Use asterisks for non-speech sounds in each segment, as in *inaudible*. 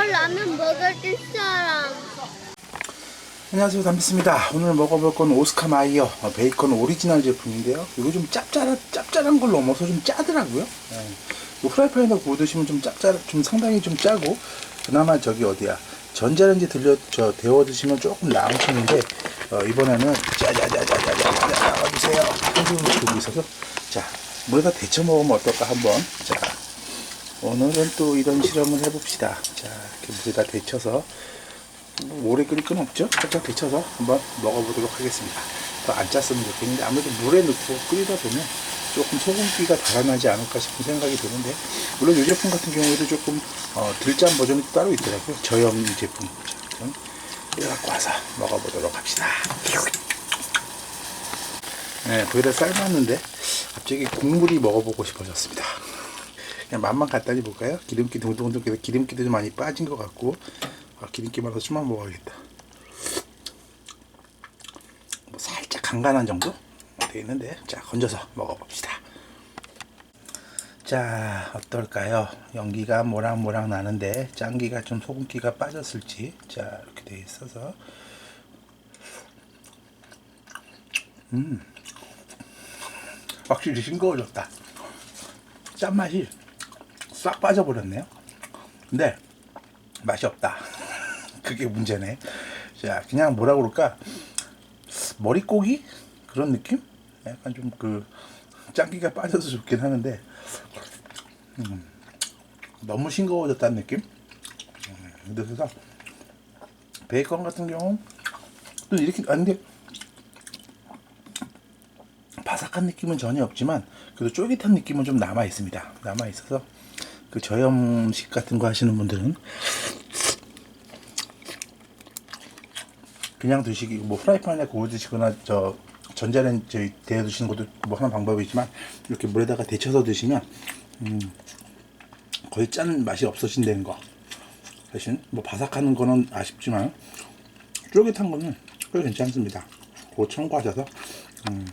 이거 라면 먹을 사람. 안녕하세요 담비스입니다 오늘 먹어볼 건 오스카 마이어 어, 베이컨 오리지널 제품인데요 이거 좀 짭짤한, 짭짤한 걸 넘어서 좀 짜더라고요 예. 이거 프라이팬에다 구워 드시면 좀 짭짤 좀 상당히 좀 짜고 그나마 저기 어디야 전자레인지 들려 저 데워 드시면 조금 나은 편인데 어, 이번에는 짜자자자자자자 어디세요 한숨을 들고 있어서 자 물에다 데쳐 먹으면 어떨까 한번 자 오늘은 또 이런 실험을 해봅시다 자 이렇게 물에다 데쳐서 뭐 오래 끓일 건 없죠? 살짝 데쳐서 한번 먹어보도록 하겠습니다. 더 안 짰으면 좋겠는데 아무래도 물에 넣고 끓이다 보면 조금 소금기가 달아나지 않을까 싶은 생각이 드는데 물론 이 제품 같은 경우에도 조금 어, 덜짠 버전이 또 따로 있더라고요. 저염 제품. 이거 갖고 와서 먹어보도록 합시다. 네, 거기다 삶았는데 갑자기 국물이 먹어보고 싶어졌습니다. 그냥 맛만 간단히 볼까요? 기름기 동동동 기름기도 좀 많이 빠진 것 같고 아, 기름기 많아서 좀만 먹어야겠다. 뭐 살짝 간간한 정도 돼 있는데 자 건져서 먹어봅시다. 자 어떨까요? 연기가 모락모락 나는데 짠기가 좀 소금기가 빠졌을지 자 이렇게 돼 있어서 음 확실히 싱거워졌다. 짠맛이 싹 빠져버렸네요. 근데 맛이 없다. *laughs* 그게 문제네. 자, 그냥 뭐라 그럴까? 머릿고기? 그런 느낌? 약간 좀 그, 짱기가 빠져서 좋긴 하는데, 음, 너무 싱거워졌다는 느낌? 음, 그래서, 베이컨 같은 경우, 또 이렇게, 아, 근데, 바삭한 느낌은 전혀 없지만, 그래도 쫄깃한 느낌은 좀 남아 있습니다. 남아 있어서, 그 저염식 같은 거 하시는 분들은 그냥 드시기 뭐 프라이팬에 구워 드시거나 저 전자레인지 데워 드시는 것도 뭐 하나 방법이지만 이렇게 물에다가 데쳐서 드시면 음 거의 짠 맛이 없어진다는 거. 대신 뭐 바삭한 거는 아쉽지만 쫄깃한 거는 꽤 괜찮습니다. 그거 참고하셔서 음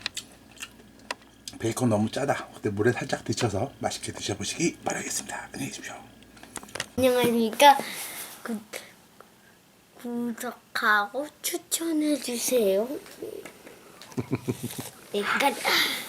베이컨 너무 짜다 그때 물에 살짝 데쳐서 맛있게 드셔보시기 바라겠습니다 안녕히 계십시오 안녕하십니까. 구, 구독하고 추천해 주세요. 내가 *laughs*